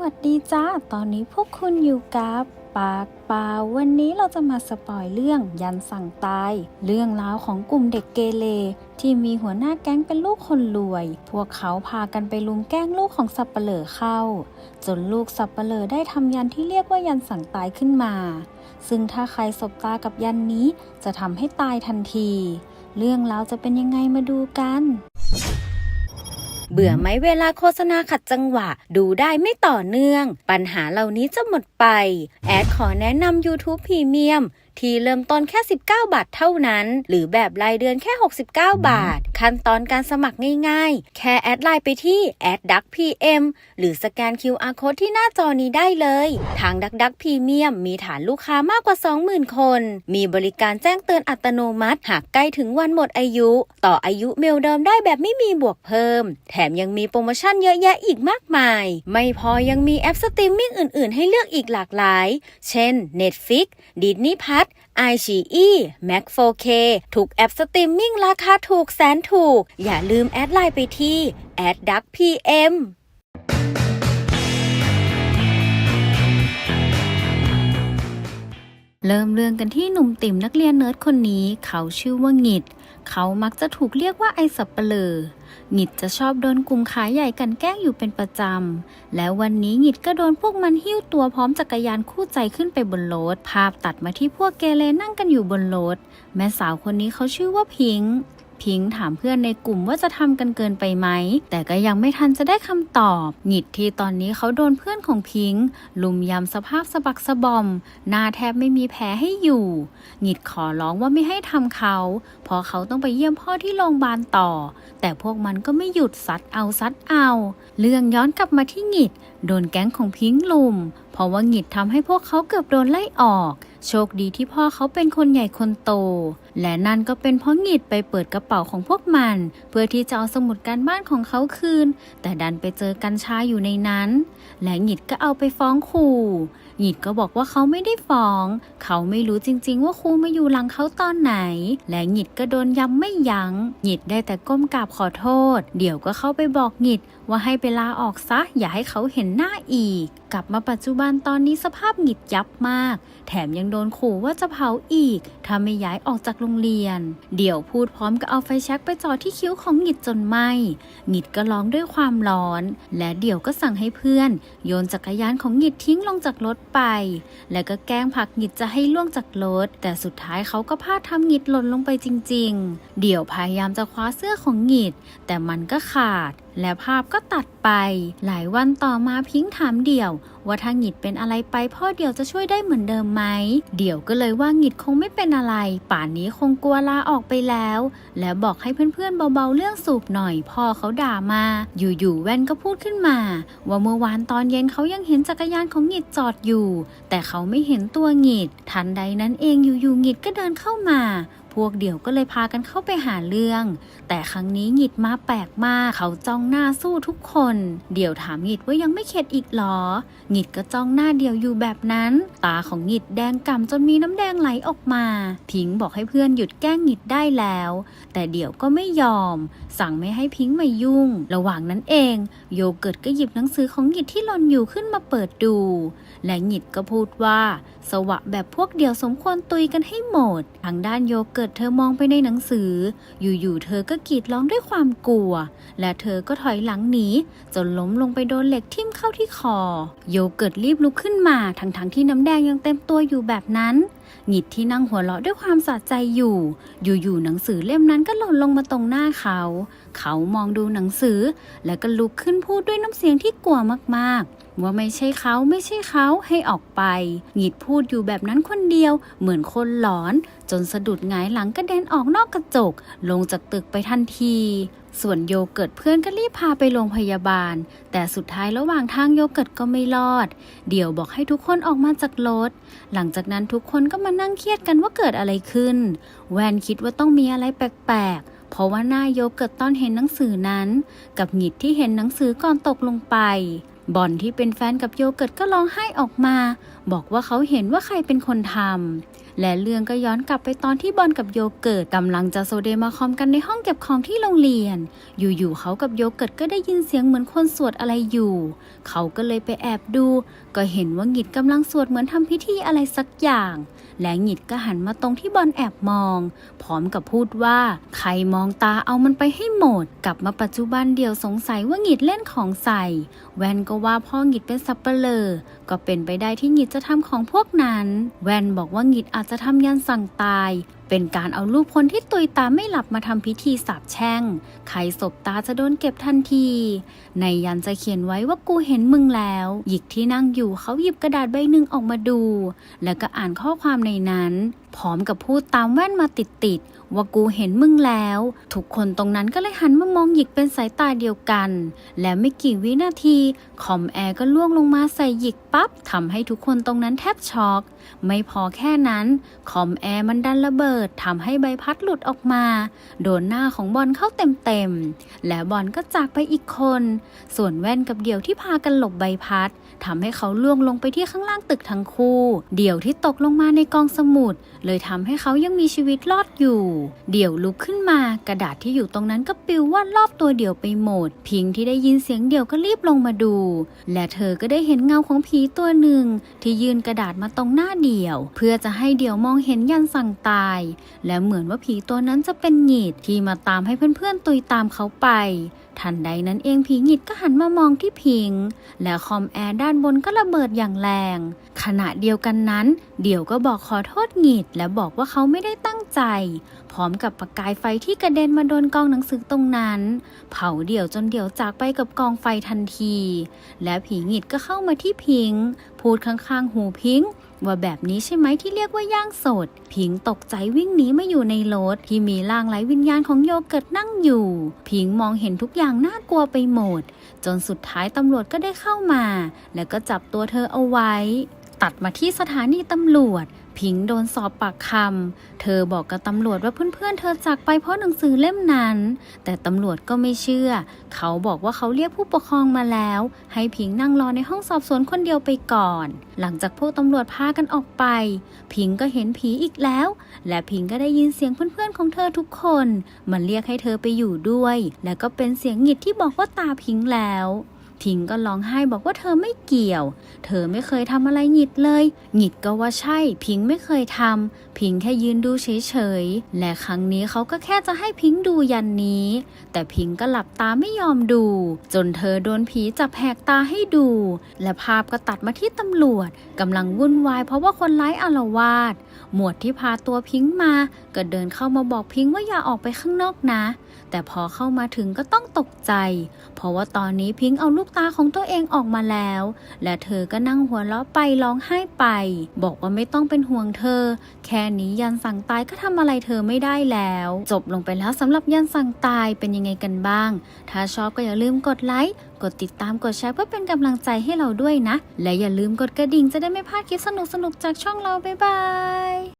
วัสดีจ้า ตอนนี้พวกคุณอยู่กับปากปลาวันนี้เราจะมาสปอยเรื่องยันสั่งตาย เรื่องราวของกลุ่มเด็กเกเรที่มีหัวหน้าแก๊งเป็นลูกคนรวย พวกเขาพากันไปลุมแกล้งลูกของสับเปลอเข้า จนลูกสับเปลอได้ทำยันที่เรียกว่ายันสั่งตายขึ้นมา ซึ่งถ้าใครสบตากับยันนี้จะทำให้ตายทันที เรื่องราวจะเป็นยังไงมาดูกัน เบื่อไหมเวลาโฆษณาขัดจังหวะ ดูได้ไม่ต่อเนื่อง ปัญหาเหล่านี้จะหมดไป แอดขอแนะนำ YouTube Premium ที่เริ่มต้นแค่ 19 บาทเท่านั้น หรือแบบรายเดือนแค่ 69 บาท ขั้นตอนการสมัครง่ายๆ แค่แอดไลน์ไปที่แอดดักพีเอ็มหรือสแกน QR Code ที่หน้าจอนี้ได้เลย ทางดักดักพรีเมียมมีฐานลูกค้ามากกว่า 20,000 คน มีบริการแจ้งเตือนอัตโนมัติ หากใกล้ถึงวันหมดอายุ ต่ออายุเมลเดิมได้แบบไม่มีบวกเพิ่ม แถมยังมีโปรโมชั่นเยอะแยะอีกมากมาย ไม่พอยังมีแอปสตรีมมิ่งอื่นๆ ให้เลือกอีกหลากหลาย เช่น Netflix Disney Plus i อ e Mac 4K ทุกแอปสตรีมมิ่งราคาถูกแสนถูก อย่าลืมแอดไลน์ไปที่ a d d u c k PM เริ่มเรื่องกันที่หนุ่มติ่มนักเรียนเนิร์ดคนนี้ เขาชื่อว่าหงิด เขามักจะถูกเรียกว่าไอสับเปลือ หงิดจะชอบโดนกลุ่มขายใหญ่กันแกล้งอยู่เป็นประจำ แล้ววันนี้หงิดก็โดนพวกมันหิ้วตัวพร้อมจักรยานคู่ใจขึ้นไปบนรถ ภาพตัดมาที่พวกเกเรนั่งกันอยู่บนรถ แม่สาวคนนี้เขาชื่อว่าพิงค์ พิงถามเพื่อนในกลุ่มว่าจะทำกันเกินไปไหม แต่ก็ยังไม่ทันจะได้คำตอบ หงิดที่ตอนนี้เขาโดนเพื่อนของพิงลุมยำสภาพสะบักสะบอม หน้าแทบไม่มีแผลให้อยู่ หงิดขอร้องว่าไม่ให้ทำเขาเพราะเขาต้องไปเยี่ยมพ่อที่โรงพยาบาลต่อ แต่พวกมันก็ไม่หยุดซัดเอาซัดเอา เรื่องย้อนกลับมาที่หงิด โดนแก๊งของพิงลุม เพราะว่าหงิดทำให้พวกเขาเกือบโดนไล่ออก โชคดีที่พ่อเขาเป็นคนใหญ่คนโต และนั่นก็เป็นเพราะหงิดไปเปิดกระเป๋าของพวกมัน เพื่อที่จะเอาสมุดการบ้านของเขาคืน แต่ดันไปเจอกัญชาอยู่ในนั้น และหงิดก็เอาไปฟ้องครู หงิดก็บอกว่าเขาไม่ได้ฟ้อง เขาไม่รู้จริงๆ ว่าครูมาอยู่หลังเขาตอนไหน และหงิดก็โดนย้ำไม่ยัง้งหงิดได้แต่ก้มกราบขอโทษ เดี๋ยวก็เข้าไปบอกหงิดว่าให้ไปลาออกซะ อย่าให้เขาเห็นหน้าอีก กลับมาปัจจุบันตอนนี้สภาพหงิดยับมาก แถมยังโดนขู่ว่าจะเผาอีก ถ้าไม่ย้ายออกจากโรงเรียน เดี๋ยวพูดพร้อมกับเอาไฟแช็กไปจ่อที่คิ้วของหงิดจนไหมหงิดก็ร้องด้วยความร้อน และเดี๋ยวก็สั่งให้เพื่อน โยนจักรยานของหงิดทิ้งลงจากรถไป แล้วก็แกล้งผักหงิดจะให้ล่วงจากรถ แต่สุดท้ายเขาก็พลาดทำหงิดหล่นลงไปจริง ๆ เดี๋ยวพยายามจะคว้าเสื้อของหงิด แต่มันก็ขาดและภาพก็ตัดไป หลายวันต่อมาพิงถามเดี่ยว ว่าถ้าหงิดเป็นอะไรไปพ่อเดี่ยวจะช่วยได้เหมือนเดิมไหม เดี่ยวก็เลยว่าหงิดคงไม่เป็นอะไร ป่านนี้คงกลัวลาออกไปแล้ว แล้วบอกให้เพื่อนๆเบาๆเรื่องสูบหน่อย พ่อเขาด่ามา อยู่ๆแว่นก็พูดขึ้นมา ว่าเมื่อวานตอนเย็นเขายังเห็นจักรยานของหงิดจอดอยู่ แต่เขาไม่เห็นตัวหงิด ทันใดนั้นเองอยู่ๆหงิดก็เดินเข้ามา กเดี่ยวก็เลยพากันเข้าไปหาเรื่อง แต่ครั้งนี้หงิดมาแปลกมากเขาจ้องหน้าสู้ทุกคน เดี่ยวถามหงิดว่ายังไม่เข็ดอีกหรอ หงิดก็จ้องหน้าเดี่ยวอยู่แบบนั้น ตาของหงิดแดงก่ำจนมีน้ำแดงไหลออกมา พิงค์บอกให้เพื่อนหยุดแกล้งหงิดได้แล้ว แต่เดี่ยวก็ไม่ยอม สั่งไม่ให้พิงค์มายุ่ง ระหว่างนั้นเอง โยเกิร์ตก็หยิบหนังสือของหงิดที่หล่นอยู่ขึ้นมาเปิดดู และหงิดก็พูดว่า สวะแบบพวกเดี่ยวสมควรตุยกันให้หมด ทางด้านโยเกิร์ตเธอมองไปในหนังสือ อยู่ๆเธอก็กรีดร้องด้วยความกลัว และเธอก็ถอยหลังหนีจนล้มลงไปโดนเหล็กทิ่มเข้าที่คอ โยเกิร์ตรีบลุกขึ้นมาทั้งๆที่น้ำแดงยังเต็มตัวอยู่แบบนั้น หงิดที่นั่งหัวเราะด้วยความสะใจอยู่ อยู่ๆหนังสือเล่มนั้นก็หล่นลงมาตรงหน้าเขา เขามองดูหนังสือ แล้วก็ลุกขึ้นพูดด้วยน้ำเสียงที่กลัวมากๆ ว่าไม่ใช่เขาไม่ใช่เขาให้ออกไป หงิดพูดอยู่แบบนั้นคนเดียว เหมือนคนหลอน จนสะดุดหงายหลังกระเด็นออกนอกกระจก ลงจากตึกไปทันที ส่วนโยเกิร์ตเพื่อนก็รีบพาไปโรงพยาบาล แต่สุดท้ายระหว่างทางโยเกิร์ตก็ไม่รอด เดี๋ยวบอกให้ทุกคนออกมาจากรถ หลังจากนั้นทุกคนก็มานั่งเครียดกันว่าเกิดอะไรขึ้น แวนคิดว่าต้องมีอะไรแปลกๆ เพราะว่าหน้าโยเกิร์ตตอนเห็นหนังสือนั้น กับหงิดที่เห็นหนังสือก่อนตกลงไป บอนที่เป็นแฟนกับโยเกิร์ตก็ร้องไห้ออกมา บอกว่าเขาเห็นว่าใครเป็นคนทำ และเรื่องก็ย้อนกลับไปตอนที่บอลกับโยเกิร์ตกำลังจะโซเดมาคอมกันในห้องเก็บของที่โรงเรียน อยู่ๆเขากับโยเกิร์ตก็ได้ยินเสียงเหมือนคนสวดอะไรอยู่ เขาก็เลยไปแอบดู ก็เห็นว่าหงิดกำลังสวดเหมือนทำพิธีอะไรสักอย่าง และหงิดก็หันมาตรงที่บอลแอบมอง พร้อมกับพูดว่า ใครมองตาเอามันไปให้หมด กลับมาปัจจุบันเดียวสงสัยว่าหงิดเล่นของใส่ แวนก็ว่าพ่อหงิดเป็นสับเปลอก็เป็นไปได้ที่หงิดจะทำของพวกนั้น แวนบอกว่าหงิดอาจจะทำยันสั่งตาย เป็นการเอาลูกคนที่ตุยตาไม่หลับมาทำพิธีสาบแช่ง ใครศพตาจะโดนเก็บทันที ในยันจะเขียนไว้ว่ากูเห็นมึงแล้ว หยิกที่นั่งอยู่เขาหยิบกระดาษใบหนึ่งออกมาดู แล้วก็อ่านข้อความในนั้น พร้อมกับพูดตามแว่นมาติดๆ ว่ากูเห็นมึงแล้ว ทุกคนตรงนั้นก็เลยหันมามองหยิกเป็นสายตาเดียวกัน และไม่กี่วินาที คอมแอร์ก็ล่วงลงมาใส่หยิกปั๊บทำให้ทุกคนตรงนั้นแทบช็อก ไม่พอแค่นั้น คอมแอร์มันดันระเบิดทำให้ใบพัดหลุดออกมา โดนหน้าของบอลเข้าเต็มๆ และบอลก็จากไปอีกคน ส่วนแว่นกับเดี่ยวที่พากันหลบใบพัดทำให้เขาล่วงลงไปที่ข้างล่างตึกทั้งคู่ เดี่ยวที่ตกลงมาในกองสมุด เลยทำให้เขายังมีชีวิตรอดอยู่เดี่ยวลุกขึ้นมากระดาษที่อยู่ตรงนั้นก็ปลิวว่อนรอบตัวเดี่ยวไปหมด พิงที่ได้ยินเสียงเดี่ยวก็รีบลงมาดู และเธอก็ได้เห็นเงาของผีตัวหนึ่ง ที่ยืนกระดาษมาตรงหน้าเดี่ยว เพื่อจะให้เดี่ยวมองเห็นยันสั่งตาย และเหมือนว่าผีตัวนั้นจะเป็นหงิดที่มาตามให้เพื่อนๆตุยตามเขาไปทันใดนั้นเองผีหงิดก็หันมามองที่พิง และคอมแอร์ด้านบนก็ระเบิดอย่างแรง ขณะเดียวกันนั้น เดี่ยวก็บอกขอโทษหงิด และบอกว่าเขาไม่ได้ตั้งใจ พร้อมกับประกายไฟที่กระเด็นมาโดนกองหนังสือตรงนั้น เผาเดี่ยวจนเดี่ยวจากไปกับกองไฟทันที และผีหงิดก็เข้ามาที่พิง พูดข้างๆหูพิงว่าแบบนี้ใช่ไหมที่เรียกว่าย่างสด พิงตกใจวิ่งหนีมาอยู่ในรถที่มีร่างไร้วิญญาณของโยเกิร์ตนั่งอยู่ พิงมองเห็นทุกอย่างน่ากลัวไปหมด จนสุดท้ายตำรวจก็ได้เข้ามา แล้วก็จับตัวเธอเอาไว้ ตัดมาที่สถานีตำรวจพิงโดนสอบปากคำ เธอบอกกับตำรวจว่าเพื่อนๆเธอจากไปเพราะหนังสือเล่มนั้น แต่ตำรวจก็ไม่เชื่อ เขาบอกว่าเขาเรียกผู้ปกครองมาแล้ว ให้พิงนั่งรอในห้องสอบสวนคนเดียวไปก่อน หลังจากพวกตำรวจพากันออกไปพิงก็เห็นผีอีกแล้ว และพิงก็ได้ยินเสียงเพื่อนๆของเธอทุกคน มันเรียกให้เธอไปอยู่ด้วย และก็เป็นเสียงหงิดที่บอกว่าตาพิงแล้ว พิงก็ร้องไห้บอกว่าเธอไม่เกี่ยว เธอไม่เคยทำอะไรหงิดเลย หงิดก็ว่าใช่ พิงไม่เคยทำพิงแค่ยืนดูเฉยๆ และครั้งนี้เขาก็แค่จะให้พิงดูยันนี้ แต่พิงก็หลับตาไม่ยอมดู จนเธอโดนผีจับแหกตาให้ดู และภาพก็ตัดมาที่ตำรวจกำลังวุ่นวายเพราะว่าคนร้ายอาละวาดหมวดที่พาตัวพิงมา ก็เดินเข้ามาบอกพิงว่าอย่าออกไปข้างนอกนะ แต่พอเข้ามาถึงก็ต้องตกใจ เพราะว่าตอนนี้พิงเอาลูกตาของตัวเองออกมาแล้ว และเธอก็นั่งหัวเราะไปร้องไห้ไป บอกว่าไม่ต้องเป็นห่วงเธอ แค่นี้ยันสั่งตายก็ทำอะไรเธอไม่ได้แล้ว จบลงไปแล้วสำหรับยันสั่งตายเป็นยังไงกันบ้าง ถ้าชอบก็อย่าลืมกดไลค์กดติดตามกดแชร์เพื่อเป็นกำลังใจให้เราด้วยนะ และอย่าลืมกดกระดิ่งจะได้ไม่พลาดคลิปสนุกๆจากช่องเราบ๊ายบาย